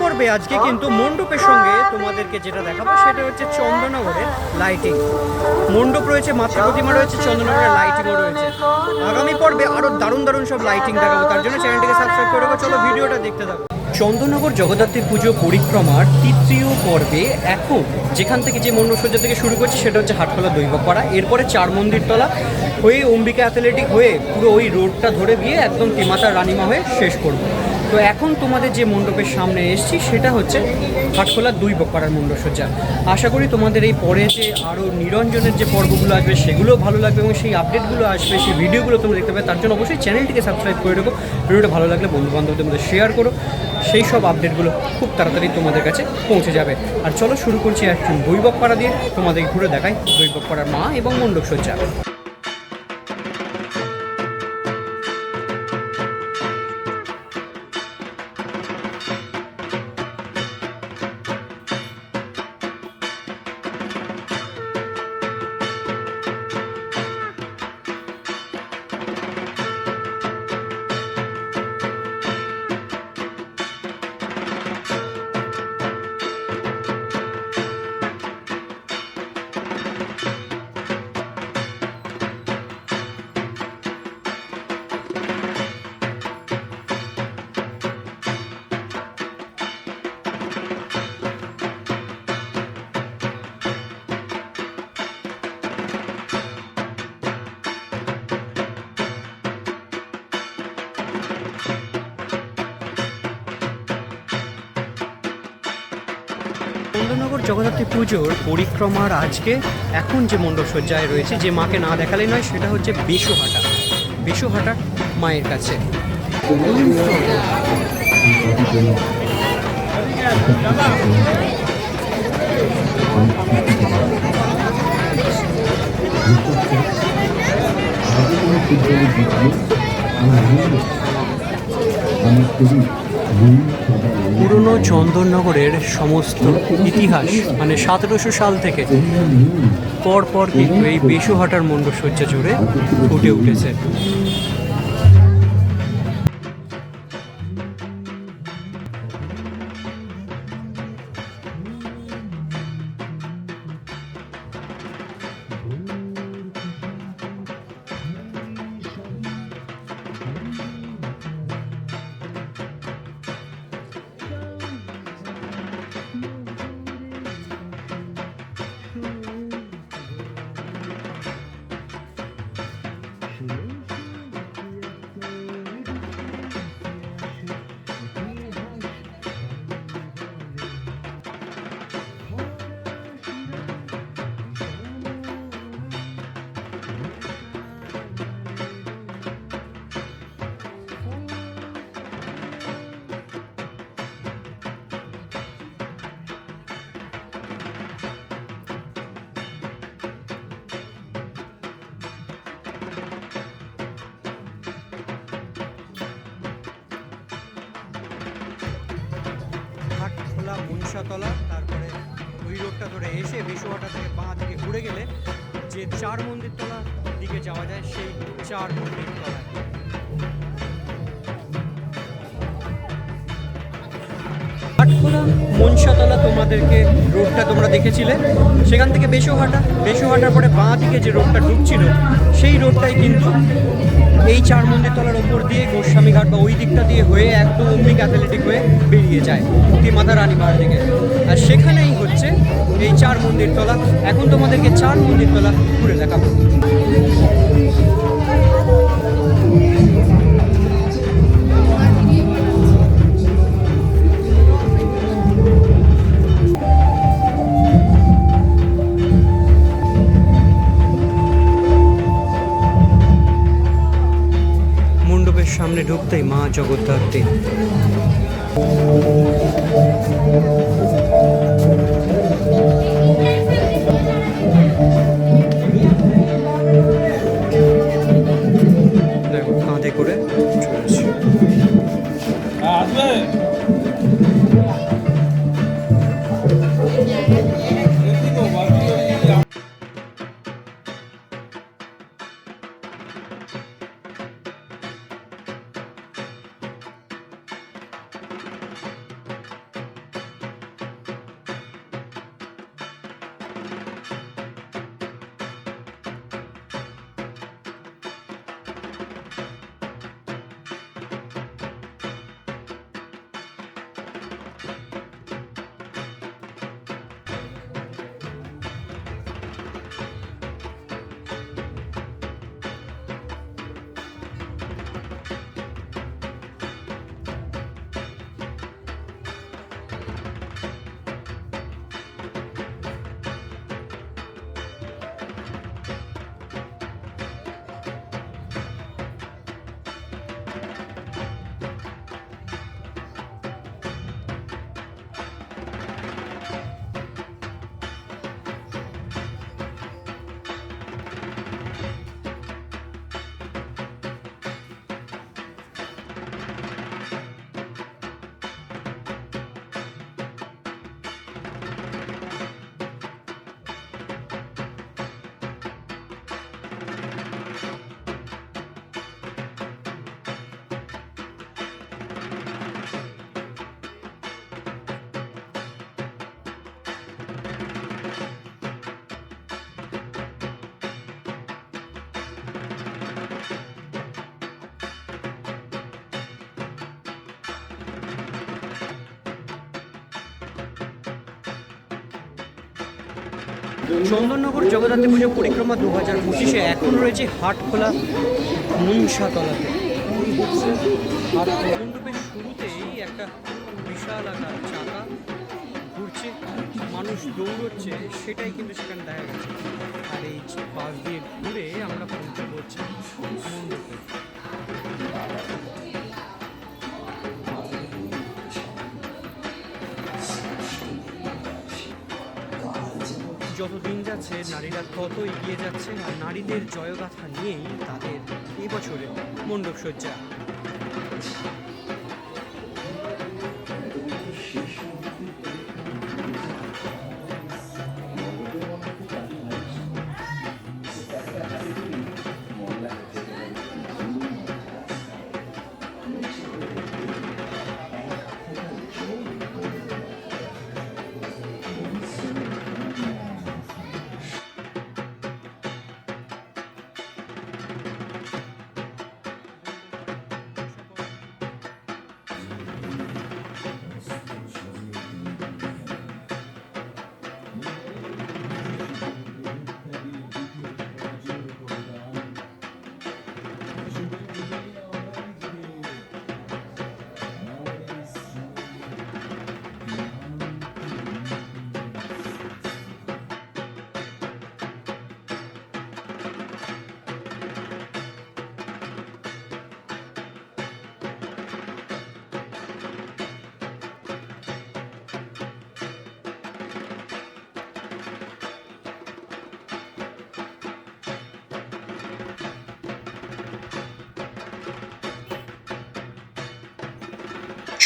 পর্বে আজকে কিন্তু মণ্ডপের সঙ্গে তোমাদেরকে যেটা দেখাবো সেটা হচ্ছে চন্দননগরের লাইটিং মণ্ডপ রয়েছে, মাতৃ প্রতিমা রয়েছে, চন্দননগরের লাইটিংও রয়েছে। আগামী পর্বে আরও দারুণ দারুণ সব লাইটিং দেখাবো, তার জন্য চ্যানেলটিকে সাবস্ক্রাইব করে রাখো। চলো ভিডিওটা দেখতে থাকো। চন্দননগর জগদ্ধাত্রী পুজো পরিক্রমার তৃতীয় পর্বে এখন যেখান থেকে যে মণ্ডপসজ্জা থেকে শুরু করছি সেটা হচ্ছে হাটখোলা দৈবপাড়া। এরপরে চার মন্দিরতলা হয়ে অম্বিকা অ্যাথলেটিক হয়ে পুরো ওই রোডটা ধরে গিয়ে একদম তিমাতা রানিমা হয়ে শেষ করব। তো এখন তোমাদের যে মণ্ডপের সামনে এসেছি, সেটা হচ্ছে হাটখোলা দুই বকপাড়ার মণ্ডপসজ্জা। আশা করি তোমাদের এই পরে যে আরও নিরঞ্জনের যে পর্বগুলো আসবে সেগুলো ভালো লাগবে এবং সেই আপডেটগুলো আসবে, সেই ভিডিওগুলো তোমরা দেখতে পাবে। তার জন্য অবশ্যই চ্যানেলটিকে সাবস্ক্রাইব করে রাখো। ভিডিওটা ভালো লাগলে বন্ধু বান্ধবদের মধ্যে শেয়ার করো। সেই সব আপডেটগুলো খুব তাড়াতাড়ি তোমাদের কাছে পৌঁছে যাবে। আর চলো শুরু করছি একজন দৈবক পাড়া দিয়ে। তোমাদের ঘুরে দেখাই দৈবক পাড়ার মা এবং মণ্ডপসজ্জা। জগদ্ধাত্রী পুজোর পরিক্রমার আজকে এখন যে মণ্ডপসজ্জায় রয়েছে, যে মাকে না দেখালে নয়, সেটা হচ্ছে বেশুহাটা বেশুহাটা মায়ের কাছে। পুরনো চন্দননগরের সমস্ত ইতিহাস মানে সতেরোশো সাল থেকে পরপর পর কিন্তু এই বেশুহাটার মণ্ডপসজ্জা জুড়ে ফুটে উঠেছে। মনসাতলা তারপরে ওই রোডটা ধরে এসে বেশুহাটা থেকে বাঁ দিকে ঘুরে গেলে যে চার মন্দির তলার দিকে যাওয়া যায়, সেই চার মন্দির তলায় মনসাতলা তোমাদেরকে রোডটা তোমরা দেখেছিলে। সেখান থেকে বেশুহাটা বেশুহাটার পরে বাঁ দিকে যে রোডটা ঢুকছিল, সেই রোডটাই কিন্তু এই চার মন্দির তলার ওপর দিয়ে গোস্বামীঘাট বা ওই দিকটা দিয়ে হয়ে একদম অম্বিক অ্যাথলেটিক হয়ে বেরিয়ে যায় তিমাতা রানীপাড়ার দিকে। আর সেখানেই হচ্ছে এই চার মন্দির তলা এখন তোমাদেরকে চার মন্দির তলা ঘুরে দেখাবো। সামনে ঢুকতেই মা জগদ্ধাত্রী চন্দননগর জগদ্ধাত্রী পুজো পরিক্রমা দু হাজার পঁচিশে এখন রয়েছে হাট খোলা মুনসাতলাতে মণ্ডপের শুরুতেই একটা বিশাল আকার চাকা ঘুরছে, মানুষ দৌড়চ্ছে, সেটাই কিন্তু সেখানে দেখা গেছে আর এই পাশ দিয়ে ঘুরে আমরা পৌঁছে পড়ছি মণ্ডপে। যত দিন যাচ্ছে নারীরা তত এগিয়ে যাচ্ছে আর নারীদের জয়গাথা নিয়েই তাদের এবছরের বছরে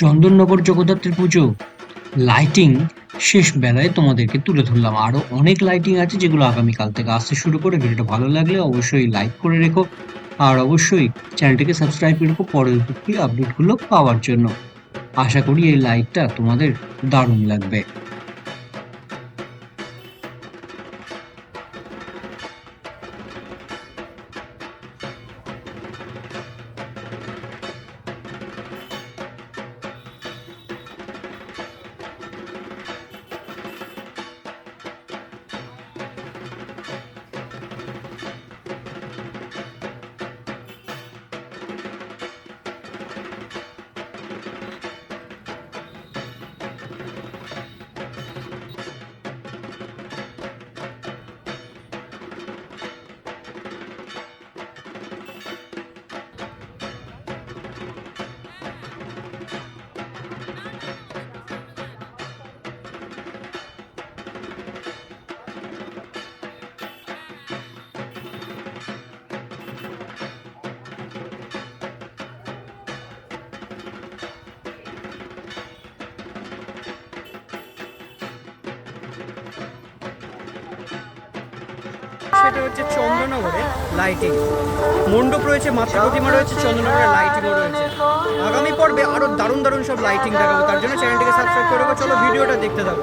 চন্দননগর জগদ্ধাত্রী পুজো। লাইটিং শেষ বেলায় তোমাদেরকে তুলে ধরলাম। আরও অনেক লাইটিং আছে যেগুলো আগামীকাল থেকে আসতে শুরু করে। ভিডিওটা ভালো লাগলে অবশ্যই লাইক করে রেখো। আর অবশ্যই চ্যানেলটিকে সাবস্ক্রাইব করে রেখো পরবর্তী আপডেটগুলো পাওয়ার জন্য। আশা করি এই লাইটটা তোমাদের দারুণ লাগবে। সেটা হচ্ছে চন্দ্রনগরে লাইটিং মণ্ডপ রয়েছে, মাতৃ প্রতিমা রয়েছে, চন্দ্রনগরে লাইটিংও রয়েছে। আগামী পর্বে আরও দারুণ দারুণ সব লাইটিং দেখাবো, তার জন্য চ্যানেলটিকে সাবস্ক্রাইব করে চলো, ভিডিওটা দেখতে থাকো।